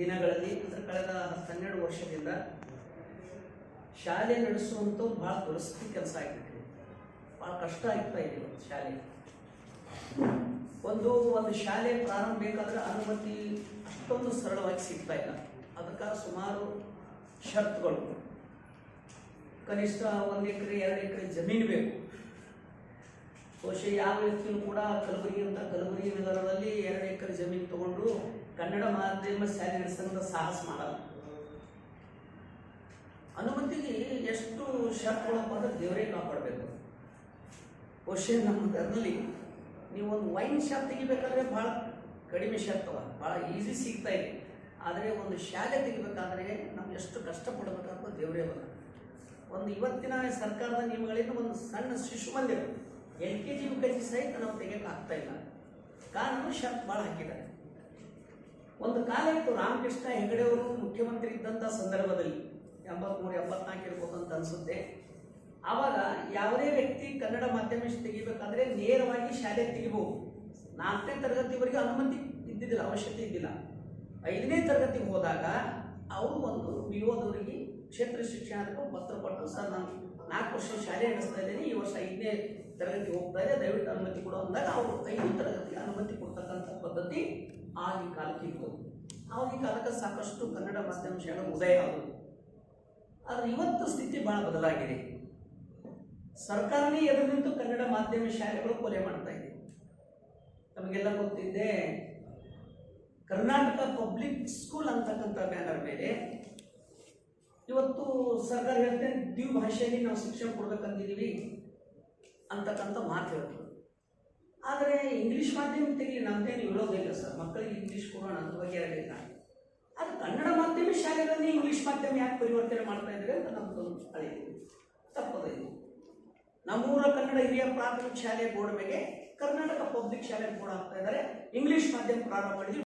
ದಿನಗಳಲ್ಲಿ ಅಂದರೆ ಕಳೆದ ಹನ್ನೆರಡು ವರ್ಷದಿಂದ ಶಾಲೆ ನಡೆಸುವಂಥದ್ದು ಭಾಳ ದುರಸ್ತಿ ಕೆಲಸ ಆಗಿಬಿಟ್ಟಿದೆ ಭಾಳ ಕಷ್ಟ ಆಗ್ತಾ ಇದೆ ಶಾಲೆ. ಒಂದು ಒಂದು ಶಾಲೆ ಪ್ರಾರಂಭ ಬೇಕಾದ್ರೆ ಅನುಮತಿ ಅಷ್ಟೊಂದು ಸರಳವಾಗಿ ಸಿಗ್ತಾ ಇಲ್ಲ. ಅದಕ್ಕೆ ಸುಮಾರು ಷರತ್ತುಗಳು. ಕನಿಷ್ಠ ಒಂದು ಎಕರೆ, ಎರಡು ಎಕರೆ ಜಮೀನು ಬೇಕು. ಬಹುಶಃ ಯಾವ ವ್ಯಕ್ತಿಯೂ ಕೂಡ ಕಲಬುರಗಿ ಅಂತ, ಕಲಬುರಗಿ ನಗರದಲ್ಲಿ ಎರಡು ಎಕರೆ ಜಮೀನು ತಗೊಂಡು ಕನ್ನಡ ಮಾಧ್ಯಮ ಶಾಲೆ ನಡೆಸಂತ ಸಾಹಸ ಮಾಡಲ್ಲ. ಅನುಮತಿಗೆ ಎಷ್ಟು ಶಾಪ್ಗಳಪ್ಪ ಅಂದ್ರೆ ದೇವರೇ ಕಾಪಾಡಬೇಕು. ಬಹುಶಃ ನಮ್ಮ ನೀವು ಒಂದು ವೈನ್ ಶಾಪ್ ತೆಗಿಬೇಕಾದ್ರೆ ಭಾಳ ಕಡಿಮೆ ಷರತ್ತವ ಭಾಳ ಈಸಿ ಸಿಗ್ತಾ ಇದೆ. ಆದರೆ ಒಂದು ಶಾಲೆ ತೆಗಿಬೇಕಾದ್ರೆ ನಾವು ಎಷ್ಟು ಕಷ್ಟಪಡಬೇಕಂತ ದೇವರೇ ಬರ ಒಂದು ಇವತ್ತಿನ ಸರ್ಕಾರದ ನಿಯಮಗಳಿಂದ ಒಂದು ಸಣ್ಣ ಶಿಶು ಮಂದಿರ, L K G, U K G ಸಹಿತ ನಾವು ತೆಗಿಯಕ್ಕೆ ಆಗ್ತಾ ಇಲ್ಲ. ಕಾರಣ ಶಾಪ್ ಭಾಳ ಹಾಕಿದ್ದಾರೆ. ಒಂದು ಕಾಲ ಇತ್ತು ರಾಮಕೃಷ್ಣ ಹೆಗಡೆ ಅವರು ಮುಖ್ಯಮಂತ್ರಿ ಇದ್ದಂಥ ಸಂದರ್ಭದಲ್ಲಿ, ಎಂಬತ್ಮೂರು ಎಪ್ಪತ್ನಾಲ್ಕು ಇರ್ಬೋದು ಅಂತ ಅನಿಸುತ್ತೆ. ಆವಾಗ ಯಾವುದೇ ವ್ಯಕ್ತಿ ಕನ್ನಡ ಮಾಧ್ಯಮ ತೆಗಿಬೇಕಾದ್ರೆ ನೇರವಾಗಿ ಶಾಲೆ ತೆಗಿಬಹುದು ನಾಲ್ಕನೇ ತರಗತಿವರೆಗೆ ಅನುಮತಿ ಇದ್ದಿದ್ದಿಲ್ಲ, ಅವಶ್ಯಕತೆ ಇದ್ದಿಲ್ಲ. ಐದನೇ ತರಗತಿಗೆ ಹೋದಾಗ ಅವರು ಒಂದು ವಿ ಓದವರಿಗೆ ಕ್ಷೇತ್ರ ಶಿಕ್ಷಣಕ್ಕೂ ಪತ್ರ ಕೊಟ್ಟು ಸರ್, ನಾನು ನಾಲ್ಕು ವರ್ಷ ಶಾಲೆ ನಡೆಸ್ತಾ ಇದ್ದೀನಿ, ಈ ವರ್ಷ ಐದನೇ ತರಗತಿ ಹೋಗ್ತಾ ಇದೆ, ದಯವಿಟ್ಟು ಅನುಮತಿ ಕೊಡು ಅಂದಾಗ ಅವರು ಐದನೇ ತರಗತಿಗೆ ಅನುಮತಿ ಕೊಡ್ತಕ್ಕಂಥ ಪದ್ಧತಿ ಆಗಿನ ಕಾಲಕ್ಕೆ ಇತ್ತು. ಆಗಿನ ಕಾಲಕ್ಕೆ ಸಾಕಷ್ಟು ಕನ್ನಡ ಮಾಧ್ಯಮ ಶಾಲೆ ಉದಯ ಆದವು. ಆದರೆ ಇವತ್ತು ಸ್ಥಿತಿ ಬಹಳ ಬದಲಾಗಿದೆ. ಸರ್ಕಾರನೇ ಎದುರು ನಿಂತು ಕನ್ನಡ ಮಾಧ್ಯಮ ಶಾಲೆಗಳು ಕೊಲೆ ಮಾಡ್ತಾ ಇದೆ. ನಮಗೆಲ್ಲ ಗೊತ್ತಿದೆ, ಕರ್ನಾಟಕ ಪಬ್ಲಿಕ್ ಸ್ಕೂಲ್ ಅಂತಕ್ಕಂಥ ಬ್ಯಾನರ್ ಮೇಲೆ ಇವತ್ತು ಸರ್ಕಾರ ಹೇಳ್ತೇನೆ, ದ್ವಿಭಾಷೆಯಲ್ಲಿ ಭಾಷೆಯಲ್ಲಿ ನಾವು ಶಿಕ್ಷಣ ಕೊಡ್ಬೇಕಂತಿದ್ದೀವಿ ಅಂತಕ್ಕಂಥ ಮಾತು ಹೇಳ್ತದೆ ಆದರೆ ಇಂಗ್ಲೀಷ್ ಮಾಧ್ಯಮ ತೆಗಲಿ ನಮ್ದೇನು ಹೇಳೋದಿಲ್ಲ ಸರ್. ಮಕ್ಕಳಿಗೆ ಇಂಗ್ಲೀಷ್ ಕೊಡೋಣ ಅದ್ರ ಬಗ್ಗೆ ಇರಲಿಲ್ಲ. ಅದು ಕನ್ನಡ ಮಾಧ್ಯಮ ಶಾಲೆಗಳಲ್ಲಿ ಇಂಗ್ಲೀಷ್ ಮಾಧ್ಯಮ ಯಾಕೆ ಪರಿವರ್ತನೆ ಮಾಡ್ತಾ ಇದ್ದಾರೆ ಅಂತ ನಮ್ಮದು ತಪ್ಪದೇ ಇದು ನಮ್ಮೂರ ಕನ್ನಡ ಹಿರಿಯ ಪ್ರಾಥಮಿಕ ಶಾಲೆ ಬೋರ್ಡ್ ಮೇಲೆ ಕರ್ನಾಟಕ ಪಬ್ಲಿಕ್ ಶಾಲೆ ಬೋರ್ಡ್ ಆಗ್ತಾ ಇದ್ದಾರೆ. ಇಂಗ್ಲೀಷ್ ಮಾಧ್ಯಮ ಪ್ರಾರಂಭ ಮಾಡಿದ್ವಿ